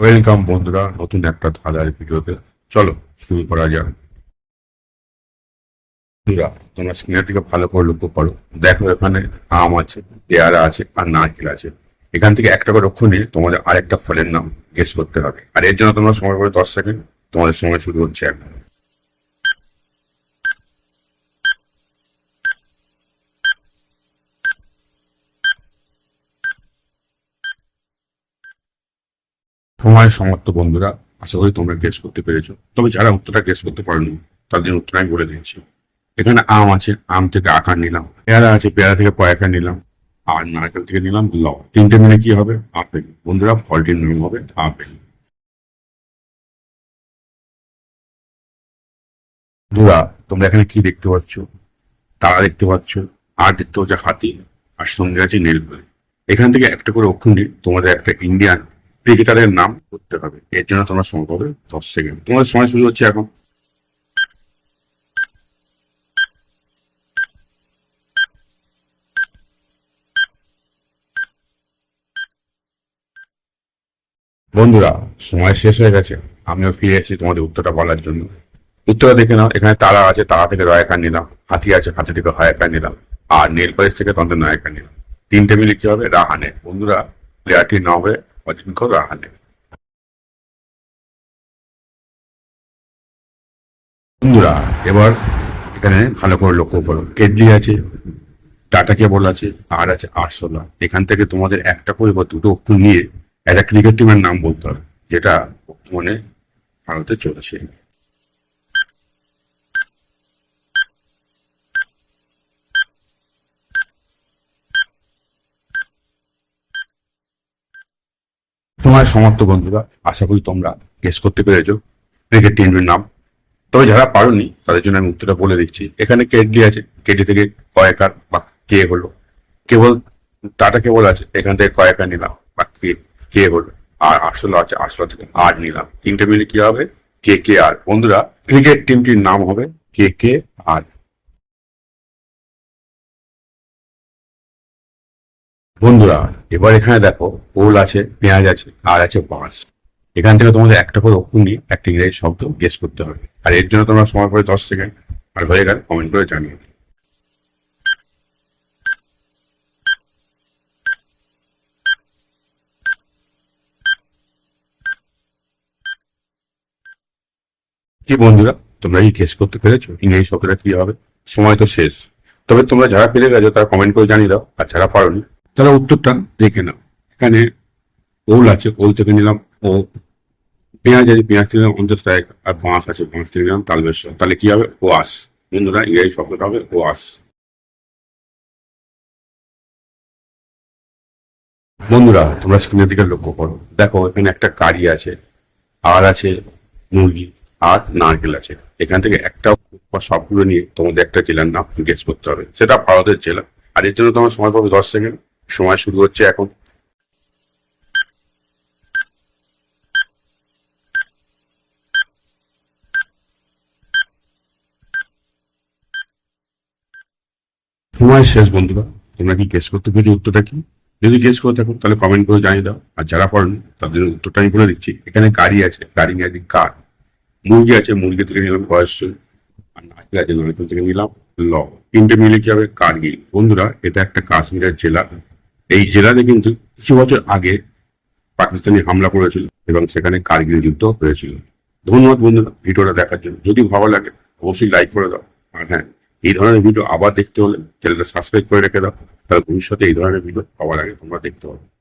Welcome বন্ধুরা, নতুন একটা ধাঁধার ভিডিওতে। চলো, শুরু করা যাক। বন্ধুরা, তোমরা স্ক্রিনের দিকে ভালো করে লক্ষ্য করো। দেখো এখানে আম আছে, পেয়ারা আছে আর নারকেল আছে। এখান থেকে একটা করে লক্ষ্য নিয়ে তোমাদের আরেকটা ফলের নাম গেস করতে হবে। আর এর জন্য তোমরা সময় করে দশ সেকেন্ড তোমাদের সময় শুরু হচ্ছে এখন সময় সমাপ্ত বন্ধুরা, আশা করি তোমরা গেস করতে পেরেছ। তবে যারা উত্তরটা গেস করতে পারেনি তাদের উত্তর আমি বলে দিচ্ছি এখানে আম আছে, আম থেকে আকার নিলাম, পেয়ারা আছে, পেয়ারা থেকে পয়াকার নিলাম, আর নারকেল থেকে নিলাম ল তিনটে মিলে কি হবে? আপেল বন্ধুরা ফলটির নাম হবে আপেল বন্ধুরা, তোমরা এখানে কি দেখতে পাচ্ছ? তারা দেখতে পাচ্ছ, আর দেখতে পাচ্ছ হাতি, আর সঙ্গে আছে নীলপরি এখান থেকে একটা করে অক্ষর তোমাদের একটা ইন্ডিয়ান ক্রিকেটারের নাম করতে হবে। এর জন্য তোমরা সময় পাবে দশ সেকেন্ড তোমাদের সময় শুরু হচ্ছে এখন। বন্ধুরা, সময় শেষ হয়ে গেছে। আমিও ফিরে এসেছি তোমাদের উত্তরটা বলার জন্য। উত্তরটা দেখে নাও। এখানে তারা আছে, তারা থেকে রয়াকার নিলাম। হাতি আছে, হাতি থেকে হয়াকার নিলাম। আর নীল পালিশ থেকে তন্ত্র নায়কার নিলাম। তিনটে মিলে কি হবে? রাহানে বন্ধুরা প্লেয়ারটির নাম হবে অজিঙ্ক্য রাহানে বন্ধুরা, এবার এখানে ভালো করে লক্ষ্য করো। কেডলি আছে টাটা কেবল আছে আর আছে আরশোলা এখান থেকে তোমাদের একটা করে বা দুটো অক্ষর নিয়ে একটা ক্রিকেট টিমের নাম বলতে হবে, যেটা বর্তমানে ভারতে চলছে। তোমার সমাপ্ত বন্ধুরা, আশা করি তোমরা গেস করতে পেরেছ। ক্রিকেট টিমের নাম। তবে যারা পারোনি, তাদের জন্য আমি উত্তরটা বলে দিচ্ছি। এখানে কেডলি আছে। কেডলি থেকে কয়েকার বা কে হলো? কেবল, টাটা কেবল আছে। এখান থেকে কয়েকার নিলাম বা কে কে হলো? আর আটশোলা আছে আটশোলা থেকে আর নিলাম। তিনটে মিলে কি হবে? কে কে, আর। বন্ধুরা, ক্রিকেট টিমটির নাম হবে কে কে, আর। বন্ধুরা এবার এখানে দেখো, ওল আছে, পেঁয়াজ আছে, আর আছে বাঁশ। এখান থেকে তোমাদের একটা করে অক্ষর নিয়ে একটা ইংরেজি শব্দ গেস করতে হবে। আর এর জন্য তোমরা সময় করে দশ সেকেন্ড আর হয়ে গেলে কমেন্ট করে জানিয়ে। কি বন্ধুরা, তোমরা কি গেস করতে পেরেছ? ইংরেজি শব্দটা কি হবে? সময় তো শেষ। তবে তোমরা যারা পেরে গেছো, তারা কমেন্ট করে জানিয়ে দাও। আর যারা পারোনি তারা উত্তরটা দেখে নাও। এখানে ওল আছে, ওল থেকে নিলাম, ও পেঁয়াজ আছে, পেঁয়াজ থেকে নিলাম, অন্তত এক, আর বাঁশ আছে, বাঁশ থেকে নিলাম তালবেশ্বর তাহলে কি হবে? ওয়াস বন্ধুরা, ইংরেজি শব্দটা হবে ওয়াস বন্ধুরা, তোমরা স্ক্রিনের দিকে লক্ষ্য করো। দেখো, এখানে একটা কারি আছে, আর আছে মুরগি, আর নারকেল আছে। এখান থেকে একটা বা সবগুলো নিয়ে তোমাদের একটা জেলার নাম গেস করতে হবে। সেটা ভারতের জেলা। আর এর জন্য তোমার সময় পাবে দশ সেকেন্ড। সময় শুরু হচ্ছে এখন। সময় শেষ, বন্ধুরা। তোমরা কি গেস করতে পেরেছ উত্তরটা কি? যদি গেস করে থাকো, তাহলে কমেন্ট করে জানিয়ে দাও। আর যারা পড়েন, তাদের উত্তরটা আমি বলে দিচ্ছি। এখানে গাড়ি আছে, গাড়ি নিয়ে কার মুরগি আছে মুরগি থেকে নিলাম বয়স আর নারকেল আছে, নারকেল থেকে নিলাম ল। তিনটে মিলে কি হবে? কার্গিল বন্ধুরা, এটা একটা কাশ্মীরের জেলা। এই জেলাতে কিন্তু কিছু বছর আগে পাকিস্তানি হামলা করেছিল এবং সেখানে কার্গিল যুদ্ধ হয়েছিল। ধন্যবাদ বন্ধুরা ভিডিওটা দেখার জন্য। যদি ভালো লাগে, অবশ্যই লাইক করে দাও। আর হ্যাঁ এই ধরনের ভিডিও আবার দেখতে হলে চ্যানেলটা সাবস্ক্রাইব করে রেখে দাও। তাহলে ভবিষ্যতে এই ধরনের ভিডিও আবার আগে তোমরা দেখতে পাবে।